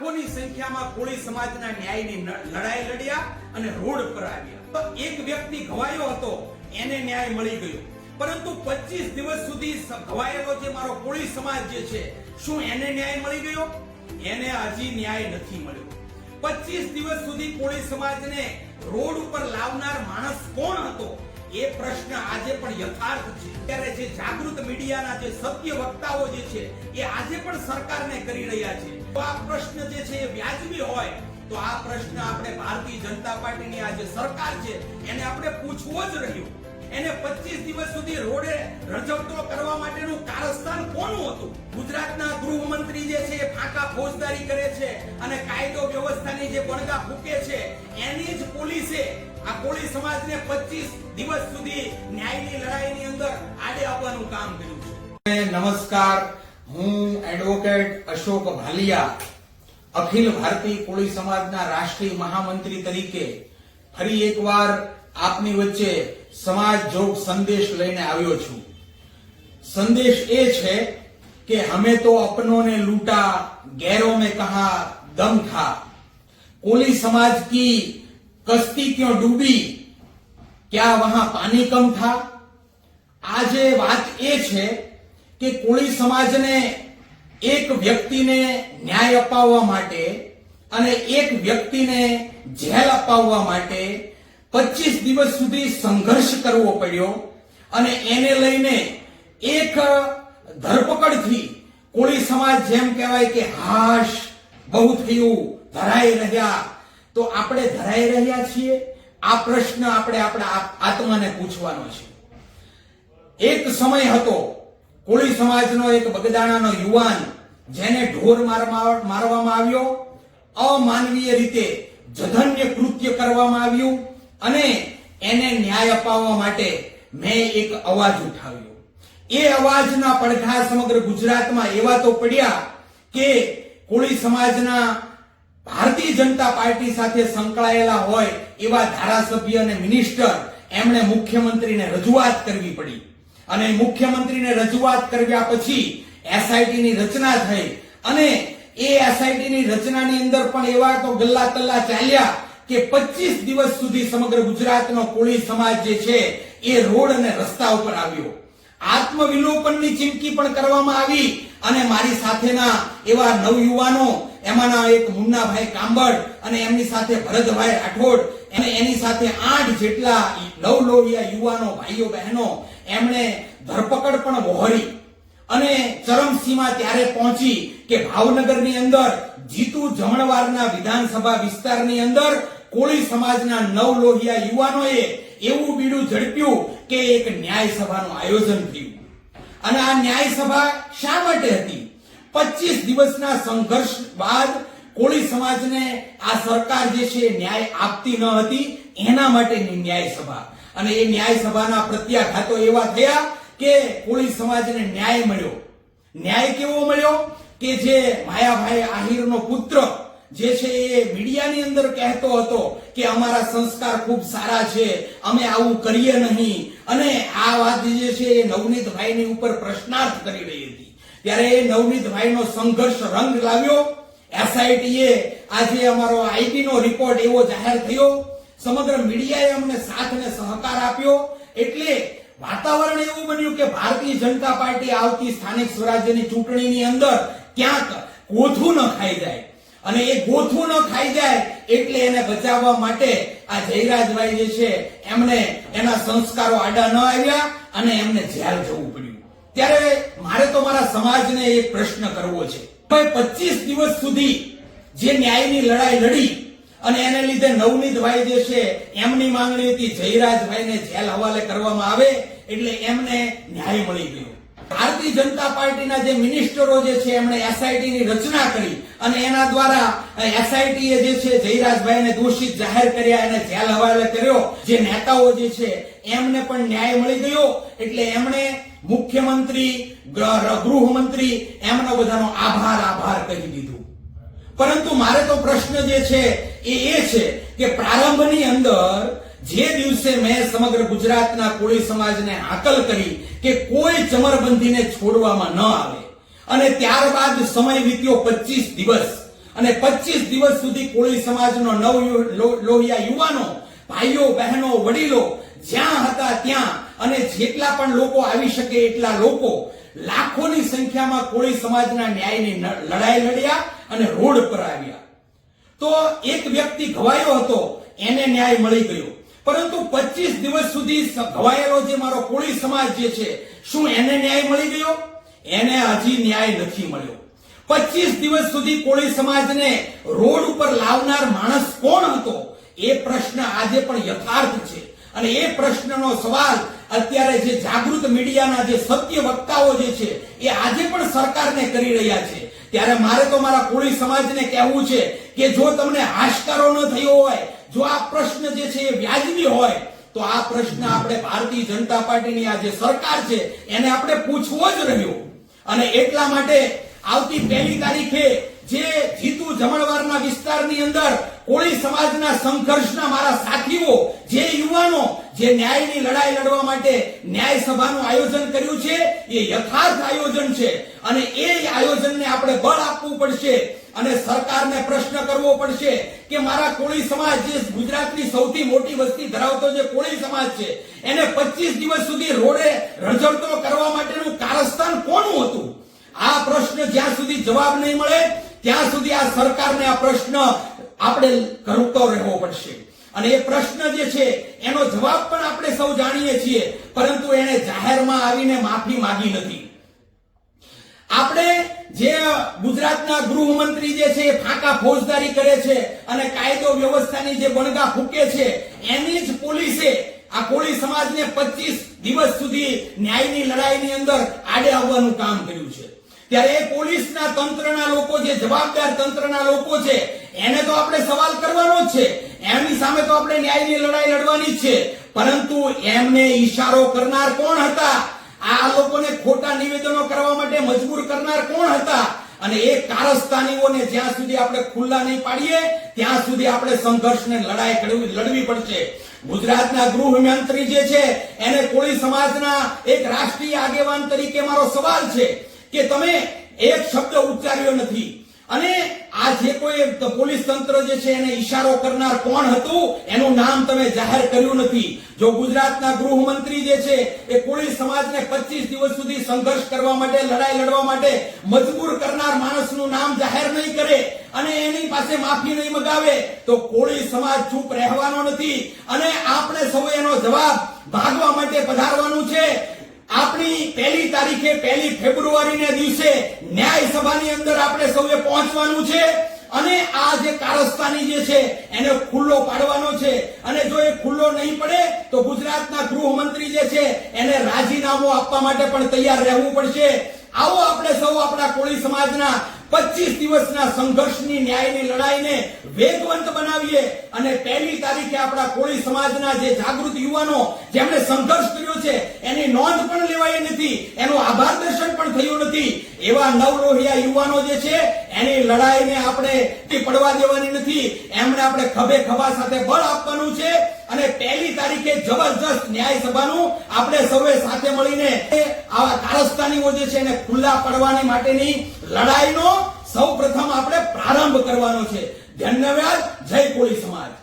લાખોની સંખ્યામાં કોળી સમાજના ન્યાયની લડાઈ લડ્યા અને રોડ પર આવ્યા. તો એક વ્યક્તિ ઘવાયો હતો, એને ન્યાય મળી ગયો. પરંતુ 25 દિવસ સુધી ઘવાયેલો જે મારો કોળી સમાજ જે છે, શું એને ન્યાય મળી ગયો? એને હજી ન્યાય નથી મળ્યો. 25 દિવસ સુધી કોળી સમાજને રોડ ઉપર લાવનાર માણસ કોણ હતો? એ પ્રશ્ન આજે પણ યથાર્થ છે. ત્યારે જે જાગૃત મીડિયાના જે સત્ય વક્તાઓ જે છે, એ આજે પણ સરકારને કરી રહ્યા છે. તો આ પ્રશ્ન જે છે એ વ્યાજબી હોય તો આ પ્રશ્ન આપણે ભારતીય જનતા પાર્ટીની આ જે સરકાર છે, એને આપણે પૂછવો જ રહ્યો. એને 25 દિવસ સુધી રોડે રજવતો કરવા માટેનું કારસ્થાન કોનું હતું? ગુજરાતના ગૃહમંત્રી જે છે ફાંકા ફોજદારી કરે છે અને કાયદો વ્યવસ્થાની જે બણગા ફૂકે છે, એની જ પોલીસે આ કોળી સમાજને 25 દિવસ સુધી ન્યાયની લડાઈની અંદર આડે આવવાનું કામ કર્યું છે. નમસ્કાર. હું એડવોકેટ અશોક ભાલિયા અખિલ ભારતીય કોળી સમાજના રાષ્ટ્રીય મહામંત્રી તરીકે ફરી એકવાર આપની વચ્ચે સમાજ જોગ સંદેશ લઈને આવ્યો છું સંદેશ એ છે કે હમે તો અપનોं ने लूटा गैरों में कहा दम था कोली समाज की कश्ती क्यों डूबी क्या वहां पानी कम था આજે વાત એ છે કે કોળી સમાજને એક વ્યક્તિને ન્યાય અપાવવા માટે અને એક વ્યક્તિને જેલ અપાવવા માટે 25 દિવસ સુધી સંઘર્ષ કરવો પડ્યો અને એને લઈને એક ધરપકડથી કોળી સમાજ જેમ કહેવાય કે હાશ બહુ થયું, ધરાઈ રહ્યા. તો આપણે ધરાઈ રહ્યા છીએ? આ પ્રશ્ન આપણે આપણા આત્માને પૂછવાનો છે. એક સમય હતો કોળી સમાજનો એક બગદાણાનો યુવાન જેને ઢોર મારવા- મારવામાં આવ્યો, અમાનવીય રીતે જધન્ય કૃત્ય કરવામાં આવ્યું અને એને ન્યાય અપાવવા માટે મેં એક અવાજ ઉઠાવ્યો. એ અવાજના પડઘા સમગ્ર ગુજરાતમાં એવા તો પડ્યા કે કોળી સમાજના ભારતીય જનતા પાર્ટી સાથે સંકળાયેલા હોય એવા ધારાસભ્ય અને મિનિસ્ટર એમણે મુખ્યમંત્રીને રજૂઆત કરવી પડી. અને મુખ્યમંત્રીને રજૂઆત કર્યા પછી એસઆઈટી ની રચના થઈ. અને એ એસઆઈટી ની રચનાની અંદર પણ એવા તો ગલ્લા તલ્લા ચાલ્યા કે 25 દિવસ સુધી સમગ્ર ગુજરાતનો કોળી સમાજ જે છે એ રોડ અને રસ્તા ઉપર આવ્યો. આત્મવિલોપનની ચીમકી પણ કરવામાં આવી અને મારી સાથેના એવા નવયુવાનો એમાંના એક મુન્નાભાઈ કાંબળ અને એમની સાથે ભરતભાઈ રાઠોડ અને એની સાથે આઠ જેટલા લવલોહિયા યુવાનો ભાઈઓ બહેનો એમણે ધરપકડ પણ વહોરી અને ચરમસીમા ત્યારે પહોંચી કે ભાવનગરની અંદર જીતુ જમણવારના વિધાનસભા વિસ્તારની અંદર કોળી સમાજના નવ લોહિયા યુવાનોએ એવું બીડું ઝડપ્યું કે એક ન્યાય સભાનું આયોજન થયું. અને આ ન્યાય સભા શા માટે હતી? 25 દિવસના સંઘર્ષ બાદ કોળી સમાજને આ સરકાર જે છે ન્યાય આપતી ન હતી, એના માટેની ન્યાય સભા અને એ ન્યાય સભાના પ્રત્યાઘાતો એવા થયા કે કોળી સમાજને ન્યાય મળ્યો. ન્યાય કેવો મળ્યો? કે જે માયાભાઈ આહિરનો પુત્ર જે છે એ મીડિયાની અંદર કહેતો હતો કે અમારા સંસ્કાર ખૂબ સારા છે, અમે આવું કરીએ નહીં. અને આ વાત જે છે એ નવનીતભાઈની ઉપર પ્રશ્નાર્થ કરી રહી હતી. ત્યારે એ નવનીતભાઈનો સંઘર્ષ રંગ લાવ્યો. એસઆઈટીએ આજે અમારો આઈટી નો રિપોર્ટ એવો જાહેર થયો. સમગ્ર મીડિયાએ અમને સાથ અને સહકાર આપ્યો. એટલે વાતાવરણ એવું બન્યું કે ભારતીય જનતા પાર્ટી આવતી સ્થાનિક સ્વરાજ્યની ચૂંટણીની અંદર ક્યાંક ગોથું ન ખાઈ જાય. અને એ ગોથું ન ખાઈ જાય એટલે એને બચાવવા માટે આ જયરાજભાઈ જે છે એમણે એના સંસ્કારો આડા ન આવ્યા અને એમને જેલ જવું પડ્યું. ત્યારે મારે તો મારા સમાજને એક પ્રશ્ન કરવો છે. પચીસ દિવસ સુધી જે ન્યાયની લડાઈ લડી અને એને લીધે નવનીત ભાઈ જે છે, એમની માંગણી હતી જયરાજભાઈને જેલ હવાલે કરવામાં આવે એટલે એમને ન્યાય મળી ગયો. ભારતીય જનતા પાર્ટીના જે મિનિસ્ટરો જે છે, એમણે એસઆઈટી ની રચના કરી અને એના દ્વારા એસઆઈટી જે છે, જયરાજભાઈને દોષિત જાહેર કર્યા અને જેલ હવાલે કર્યો. જે નેતાઓ જે છે, એમને પણ ન્યાય મળી ગયો. એટલે એમણે મુખ્યમંત્રી ગૃહ- ગૃહમંત્રી, એમનો બધાનો આભાર આભાર કહી દીધું. પરંતુ મારે તો પ્રશ્ન જે છે, એ એ છે કે પ્રારંભની અંદર જે દિવસે મેં સમગ્ર ગુજરાતના કોળી સમાજને હાકલ કરી કે કોઈ ચમરબંધીને છોડવામાં ન આવે. અને ત્યારબાદ સમય વીત્યો 25 દિવસ. અને પચીસ દિવસ સુધી કોળી સમાજનો નવ લોહિયા યુવાનો, ભાઈઓ, બહેનો, વડીલો જ્યાં હતા ત્યાં અને જેટલા પણ લોકો આવી શકે એટલા લોકો લાખોની સંખ્યામાં કોળી સમાજના ન્યાયની લડાઈ લડ્યા અને રોડ પર આવ્યા. તો એક વ્યક્તિ ઘવાયો હતો, એને ન્યાય મળી ગયો. પરંતુ 25 દિવસ સુધી ઘવાયેલો જે મારો કોળી સમાજ જે છે, શું એને ન્યાય મળી ગયો? એને હજી ન્યાય નથી મળ્યો. 25 દિવસ સુધી કોળી સમાજને રોડ ઉપર લાવનાર માણસ કોણ હતો? એ પ્રશ્ન આજે પણ યથાર્થ છે. અને એ પ્રશ્નનો સવાલ અત્યારે જે જાગૃત મીડિયાના જે સત્ય વક્તાઓ જે છે, એ આજે પણ સરકારને કરી રહ્યા છે. ત્યારે મારે તો મારા કોળી સમાજને કહેવું છે કે જો તમને હાશકારો ન થયો હોય જો આ પ્રશ્ન જે છે એ વ્યાજબી હોય, તો આ પ્રશ્ન આપણે ભારતીય જનતા પાર્ટીની આ જે સરકાર છે, એને આપણે પૂછવો જ રહ્યો. અને એટલા માટે આવતી પહેલી તારીખે જે જીતુ જમણવારના વિસ્તારની અંદર કોળી સમાજના સંઘર્ષના મારા સાથીઓ, જે યુવાનો જે ન્યાયની લડાઈ લડવા માટે ન્યાય સભાનું આયોજન કર્યું છે, એ યથાર્થ આયોજન છે. અને એ આયોજનને આપણે બળ આપવું પડશે અને સરકારને પ્રશ્ન કરવો પડશે કે મારા કોળી સમાજ જે ગુજરાતની સૌથી મોટી વસ્તી ધરાવતો જે કોળી સમાજ છે, એને 25 દિવસ સુધી રોડે રજળતો કરવા માટેનું કારસ્તાન કોનું હતું? આ પ્રશ્ન જ્યાં સુધી જવાબ નહીં મળે, ત્યાં સુધી આ સરકારને આ પ્રશ્ન આપણે કરતો રહેવો પડશે. અને એ પ્રશ્ન જે છે, એનો જવાબ પણ આપણે સૌ જાણીએ છીએ, પરંતુ એને જાહેરમાં આવીને માફી માંગી નથી. આપણે જે ગુજરાતના ગૃહમંત્રી જે છે ફાંકા ફોજદારી કરે છે અને કાયદો વ્યવસ્થાની જે બણગા ફૂકે છે, એની જ પોલીસે આ કોળી સમાજને 25 દિવસ સુધી ન્યાયની લડાઈની અંદર આડે આવવાનું કામ કર્યું છે. ત્યારે એ પોલીસના તંત્રના લોકો જે જવાબદાર તંત્રના લોકો છે, એને તો આપણે સવાલ કરવાનો જ છે. એમની સામે તો આપણે ન્યાયની લડાઈ લડવાની છે. પરંતુ એમને ઈશારો કરનાર કોણ હતા? આ લોકોને ખોટા નિવેદનો કરવા માટે મજબૂર કરનાર કોણ હતા? અને એ કારસ્તાનીઓને જ્યાં સુધી આપણે ખુલ્લા નહીં પાડીએ, ત્યાં સુધી આપણે સંઘર્ષને લડાઈ લડવી પડશે. ગુજરાતના ગૃહમંત્રી જે છે, એને કોળી સમાજના એક રાષ્ટ્રીય આગેવાન તરીકે મારો સવાલ છે કે તમે એક શબ્દ ઉચ્ચાર્યો નથી. અને આ જે કોઈ પોલીસ તંત્ર જે છે એને ઈશારો કરનાર કોણ હતું, એનું નામ તમે જાહેર કર્યું નથી. જો ગુજરાતના ગૃહમંત્રી જે છે, એ કોળી સમાજને 25 દિવસ સુધી સંઘર્ષ કરવા માટે, લડાઈ લડવા માટે મજબૂર કરનાર માણસનું નામ જાહેર નહીં કરે અને એની પાસે માફી નહીં મગાવે, તો કોળી સમાજ ચૂપ રહેવાનો નથી. અને આપણે સૌ એનો જવાબ ભાગવા માટે પધારવાનું છે. આપણી પહેલી તારીખે પહેલી ફેબ્રુઆરીને દિવસે ન્યાય સભાની અંદર આપણે સૌએ પહોંચવાનું છે અને આ જે કારસ્તાની જે છે, એને ખુલ્લો પાડવાનો છે. અને જો એ ખુલ્લો નહીં પડે, તો ગુજરાતના ગૃહમંત્રી જે છે, એને રાજીનામું આપવા માટે પણ તૈયાર રહેવું પડશે. આવો આપણે સૌ આપણા કોળી સમાજના 25 દિવસના સંઘર્ષની ન્યાયની લડાઈને વેગવંત બનાવીએ અને પહેલી તારીખે આપણા કોળી સમાજના જે જાગૃત યુવાનો જેમણે સંઘર્ષ કર્યો છે, એની નોંધ પણ લેવાઈ નથી, એનો આભાર દર્શન પણ થયું નથી. એવા નવરોહિયા યુવાનો જે છે, એની લડાઈને આપણે પડવા દેવાની નથી. એમણે આપણે ખભે ખભા સાથે બળ આપવાનું છે અને પહેલી તારીખે જબરજસ્ત ન્યાય સભાનું આપણે સૌએ સાથે મળીને આવા કારસ્તાનીઓ જે છે એને ખુલ્લા પડવાની માટેની લડાઈનો સૌ પ્રથમ આપણે પ્રારંભ કરવાનો છે. ધન્યવાદ. જય કોળી સમાજ.